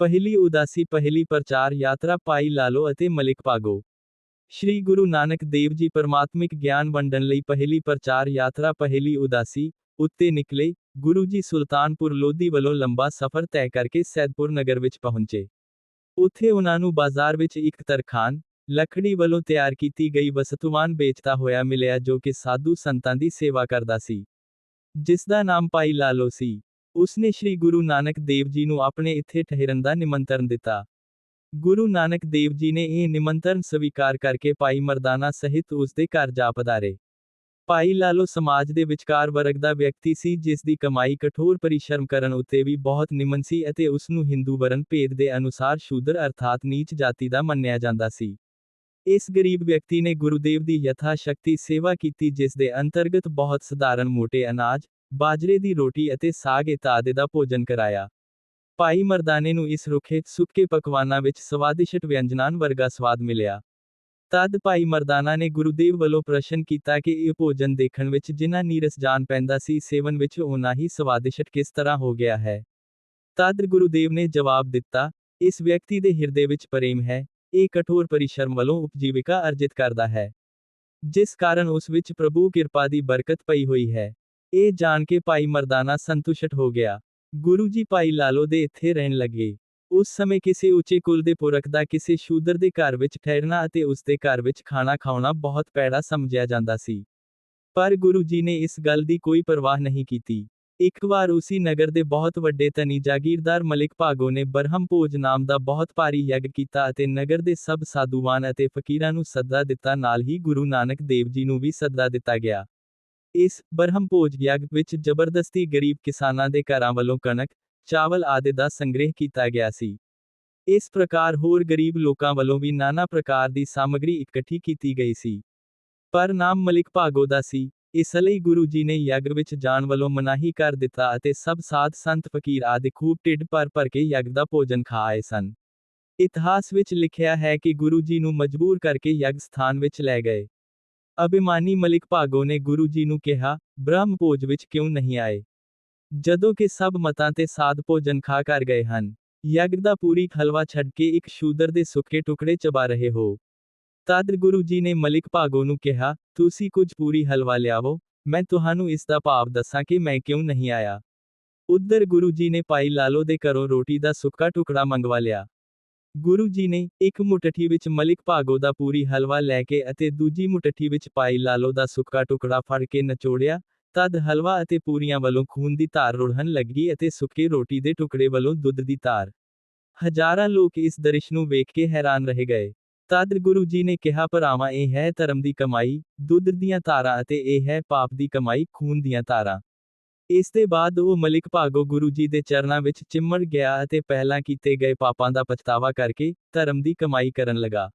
ਪਹਿਲੀ ਉਦਾਸੀ ਪਹਿਲੀ ਪ੍ਰਚਾਰ ਯਾਤਰਾ ਪਾਈ ਲਾਲੋ ਅਤੇ ਮਲਿਕ ਭਾਗੋ ਸ਼੍ਰੀ ਗੁਰੂ ਨਾਨਕ ਦੇਵ ਜੀ ਪਰਮਾਤਮਿਕ ਗਿਆਨ ਵੰਡਣ ਲਈ ਪਹਿਲੀ ਪ੍ਰਚਾਰ ਯਾਤਰਾ ਪਹਿਲੀ ਉਦਾਸੀ ਉੱਤੇ ਨਿਕਲੇ ਗੁਰੂ ਜੀ ਸੁਲਤਾਨਪੁਰ ਲੋਧੀ ਵੱਲੋਂ ਲੰਬਾ ਸਫ਼ਰ ਤੈਅ ਕਰਕੇ ਸੈਦਪੁਰ ਨਗਰ ਵਿੱਚ ਪਹੁੰਚੇ ਉੱਥੇ ਉਹਨਾਂ ਨੂੰ ਬਾਜ਼ਾਰ ਵਿੱਚ ਇੱਕ ਤਰਖਾਨ ਲੱਕੜੀ ਵੱਲੋਂ ਤਿਆਰ ਕੀਤੀ ਗਈ ਵਸਤੂਮਾਨ ਵੇਚਦਾ ਹੋਇਆ ਮਿਲਿਆ ਜੋ ਕਿ ਸਾਧੂ ਸੰਤਾਂ ਦੀ ਸੇਵਾ ਕਰਦਾ ਸੀ ਜਿਸ ਦਾ ਨਾਮ ਭਾਈ ਲਾਲੋ ਸੀ ਉਸਨੇ ਸ੍ਰੀ ਗੁਰੂ ਨਾਨਕ ਦੇਵ ਜੀ ਨੂੰ ਆਪਣੇ ਇੱਥੇ ਠਹਿਰਨ ਦਾ ਨਿਮੰਤਰਣ ਦਿੱਤਾ ਗੁਰੂ ਨਾਨਕ ਦੇਵ ਜੀ ਨੇ ਇਹ ਨਿਮੰਤਰਣ ਸਵੀਕਾਰ ਕਰਕੇ ਭਾਈ ਮਰਦਾਨਾ ਸਹਿਤ ਉਸ ਦੇ ਘਰ ਜਾ ਪਧਾਰੇ ਭਾਈ ਲਾਲੋ ਸਮਾਜ ਦੇ ਵਿਚਕਾਰ ਵਰਗ ਦਾ ਵਿਅਕਤੀ ਸੀ ਜਿਸ ਦੀ ਕਮਾਈ ਕਠੋਰ ਪਰਿਸ਼ਰਮ ਕਰਨ ਉੱਤੇ ਵੀ ਬਹੁਤ ਨਿਮਨ ਸੀ ਅਤੇ ਉਸ ਨੂੰ ਹਿੰਦੂ ਵਰਨ ਭੇਦ ਦੇ ਅਨੁਸਾਰ ਸ਼ੂਦਰ ਅਰਥਾਤ ਨੀਚ ਜਾਤੀ ਦਾ ਮੰਨਿਆ ਜਾਂਦਾ ਸੀ ਇਸ ਗਰੀਬ ਵਿਅਕਤੀ ਨੇ ਗੁਰੂਦੇਵ ਦੀ ਯਥਾ ਸ਼ਕਤੀ ਸੇਵਾ ਕੀਤੀ ਜਿਸ ਦੇ ਅੰਤਰਗਤ ਬਹੁਤ ਸਧਾਰਨ ਮੋਟੇ ਅਨਾਜ ਬਾਜਰੇ ਦੀ ਰੋਟੀ ਅਤੇ ਸਾਗ ਇਤਾਦੇ ਦਾ ਭੋਜਨ ਕਰਾਇਆ ਭਾਈ ਮਰਦਾਨੇ ਨੂੰ ਇਸ ਰੁੱਖੇ ਸੁੱਕੇ ਪਕਵਾਨਾਂ ਵਿੱਚ ਸਵਾਦਿਸ਼ਟ ਵਿਅੰਜਨਾਂ ਵਰਗਾ ਸਵਾਦ ਮਿਲਿਆ ਤਦ ਭਾਈ ਮਰਦਾਨਾ ਨੇ ਗੁਰੂਦੇਵ ਵੱਲੋਂ ਪ੍ਰਸ਼ਨ ਕੀਤਾ ਕਿ ਇਹ ਭੋਜਨ ਦੇਖਣ ਵਿੱਚ ਜਿੰਨਾ ਨੀਰਸ ਜਾਨ ਪੈਂਦਾ ਸੀ ਸੇਵਨ ਵਿੱਚ ਓਨਾ ਹੀ ਸਵਾਦਿਸ਼ਟ ਕਿਸ ਤਰ੍ਹਾਂ ਹੋ ਗਿਆ ਹੈ ਤਦ ਗੁਰੂਦੇਵ ਨੇ ਜਵਾਬ ਦਿੱਤਾ ਇਸ ਵਿਅਕਤੀ ਦੇ ਹਿਰਦੇ ਵਿੱਚ ਪ੍ਰੇਮ ਹੈ ਇਹ ਕਠੋਰ ਪਰਿਸ਼ਰਮ ਵੱਲੋਂ ਉਪਜੀਵਿਕਾ ਅਰਜਿਤ ਕਰਦਾ ਹੈ ਜਿਸ ਕਾਰਨ ਉਸ ਵਿੱਚ ਪ੍ਰਭੂ ਕਿਰਪਾ ਦੀ ਬਰਕਤ ਪਈ ਹੋਈ ਹੈ ਇਹ ਜਾਣ ਕੇ ਭਾਈ ਮਰਦਾਨਾ ਸੰਤੁਸ਼ਟ ਹੋ ਗਿਆ ਗੁਰੂ ਜੀ ਭਾਈ ਲਾਲੋ ਦੇ ਇੱਥੇ ਰਹਿਣ ਲੱਗੇ ਉਸ ਸਮੇਂ ਕਿਸੇ ਉੱਚੇ ਕੁਲ ਦੇ ਪੁਰਖ ਦਾ ਕਿਸੇ ਸ਼ੂਦਰ ਦੇ ਘਰ ਵਿੱਚ ਠਹਿਰਨਾ ਅਤੇ ਉਸ ਦੇ ਘਰ ਵਿੱਚ ਖਾਣਾ ਖਾਣਾ ਬਹੁਤ ਪੈੜਾ ਸਮਝਿਆ ਜਾਂਦਾ ਸੀ ਪਰ ਗੁਰੂ ਜੀ ਨੇ ਇਸ ਗੱਲ ਦੀ ਕੋਈ ਪਰਵਾਹ ਨਹੀਂ ਕੀਤੀ ਇੱਕ ਵਾਰ ਉਸੀ ਨਗਰ ਦੇ ਬਹੁਤ ਵੱਡੇ ਧਨੀ ਜਾਗੀਰਦਾਰ ਮਲਿਕ ਭਾਗੋ ਨੇ ਬਰਹਮ ਭੋਜ ਨਾਮ ਦਾ ਬਹੁਤ ਭਾਰੀ ਯੱਗ ਕੀਤਾ ਅਤੇ ਨਗਰ ਦੇ ਸਭ ਸਾਧੂਵਾਨ ਅਤੇ ਫਕੀਰਾਂ ਨੂੰ ਸੱਦਾ ਦਿੱਤਾ ਨਾਲ ਹੀ ਗੁਰੂ ਨਾਨਕ ਦੇਵ ਜੀ ਨੂੰ ਵੀ ਸੱਦਾ ਦਿੱਤਾ ਗਿਆ ਇਸ ਬਰਹਮ ਭੋਜ ਯੱਗ ਵਿੱਚ ਜ਼ਬਰਦਸਤੀ ਗਰੀਬ ਕਿਸਾਨਾਂ ਦੇ ਘਰਾਂ ਵੱਲੋਂ ਕਣਕ ਚਾਵਲ ਆਦਿ ਦਾ ਸੰਗ੍ਰਹਿ ਕੀਤਾ ਗਿਆ ਸੀ ਇਸ ਪ੍ਰਕਾਰ ਹੋਰ ਗਰੀਬ ਲੋਕਾਂ ਵੱਲੋਂ ਵੀ ਨਾਨਾ ਪ੍ਰਕਾਰ ਦੀ ਸਾਮਗਰੀ ਇਕੱਠੀ ਕੀਤੀ ਗਈ ਸੀ ਪਰ ਨਾਮ ਮਲਿਕ ਭਾਗੋ ਦਾ ਸੀ ਇਸ ਲਈ ਗੁਰੂ ਜੀ ਨੇ ਯੱਗ ਵਿੱਚ ਜਾਣ ਵੱਲੋਂ ਮਨਾਹੀ ਕਰ ਦਿੱਤਾ ਅਤੇ ਸਭ ਸਾਧ ਸੰਤ ਫਕੀਰ ਆਦਿ ਖੂਬ ਢਿੱਡ ਭਰ ਭਰ ਕੇ ਯੱਗ ਦਾ ਭੋਜਨ ਖਾ ਆਏ ਸਨ ਇਤਿਹਾਸ ਵਿੱਚ ਲਿਖਿਆ ਹੈ ਕਿ ਗੁਰੂ ਜੀ ਨੂੰ ਮਜਬੂਰ ਕਰਕੇ ਯੱਗ ਸਥਾਨ ਵਿੱਚ ਲੈ ਗਏ ਅਭਿਮਾਨੀ ਮਲਿਕ ਭਾਗੋ ਨੇ ਗੁਰੂ ਜੀ ਨੂੰ ਕਿਹਾ ਬ੍ਰਹਮ ਭੋਜ ਵਿੱਚ ਕਿਉਂ ਨਹੀਂ ਆਏ ਜਦੋਂ ਕਿ ਸਭ ਮਤਾਂ ਤੇ ਸਾਧ ਭੋਜਨ ਖਾ ਕਰ ਗਏ ਹਨ ਯੱਗ ਦਾ ਪੂਰੀ ਹਲਵਾ ਛੱਡ ਕੇ ਇੱਕ ਸ਼ੂਦਰ ਦੇ ਸੁੱਕੇ ਟੁਕੜੇ ਚਬਾ ਰਹੇ ਹੋ ਤਦ ਗੁਰੂ ਜੀ ਨੇ ਮਲਿਕ ਭਾਗੋ ਨੂੰ ਕਿਹਾ ਤੁਸੀਂ ਕੁਝ ਪੂਰੀ ਹਲਵਾ ਲਿਆਵੋ ਮੈਂ ਤੁਹਾਨੂੰ ਇਸ ਦਾ ਭਾਵ ਦੱਸਾਂ ਕਿ ਮੈਂ ਕਿਉਂ ਨਹੀਂ ਆਇਆ ਉੱਧਰ ਗੁਰੂ ਜੀ ਨੇ ਭਾਈ ਲਾਲੋ ਦੇ ਘਰੋਂ ਰੋਟੀ ਦਾ ਸੁੱਕਾ ਟੁਕੜਾ ਮੰਗਵਾ ਲਿਆ ਗੁਰੂ ਜੀ ਨੇ ਇੱਕ ਮੁਠੱਠੀ ਵਿੱਚ ਮਲਿਕ ਭਾਗੋ ਦਾ ਪੂਰੀ ਹਲਵਾ ਲੈ ਕੇ ਅਤੇ ਦੂਜੀ ਮੁਠੱਠੀ ਵਿੱਚ ਪਾਈ ਲਾਲੋ ਦਾ ਸੁੱਕਾ ਟੁਕੜਾ ਫੜ ਕੇ ਨਚੋੜਿਆ, ਤਦ ਹਲਵਾ ਅਤੇ ਪੂਰੀਆਂ ਵੱਲੋਂ ਖੂਨ ਦੀ ਧਾਰ ਰੁੜਹਨ ਲੱਗੀ ਅਤੇ ਸੁੱਕੇ ਰੋਟੀ ਦੇ ਟੁਕੜੇ ਵੱਲੋਂ ਦੁੱਧ ਦੀ ਧਾਰ। ਹਜ਼ਾਰਾਂ ਲੋਕ ਇਸ ਦ੍ਰਿਸ਼ ਨੂੰ ਵੇਖ ਕੇ ਹੈਰਾਨ ਰਹਿ ਗਏ। ਤਦ ਗੁਰੂ ਜੀ ਨੇ ਕਿਹਾ, ਭਰਾਵਾਂ, ਇਹ ਹੈ ਧਰਮ ਦੀ ਕਮਾਈ, ਦੁੱਧ ਦੀਆਂ ਧਾਰਾਂ ਅਤੇ ਇਹ ਹੈ ਪਾਪ ਦੀ ਕਮਾਈ, ਖੂਨ ਦੀਆਂ ਧਾਰਾਂ। ਇਸ ਦੇ ਬਾਅਦ ਉਹ ਮਲਿਕ ਭਾਗੋ ਗੁਰੂ ਜੀ ਦੇ ਚਰਨਾਂ ਵਿੱਚ ਚਿੰਮੜ ਗਿਆ ਅਤੇ ਪਹਿਲਾਂ ਕੀਤੇ ਗਏ ਪਾਪਾਂ ਦਾ ਪਛਤਾਵਾ ਕਰਕੇ ਧਰਮ ਦੀ ਕਮਾਈ ਕਰਨ ਲਗਾ।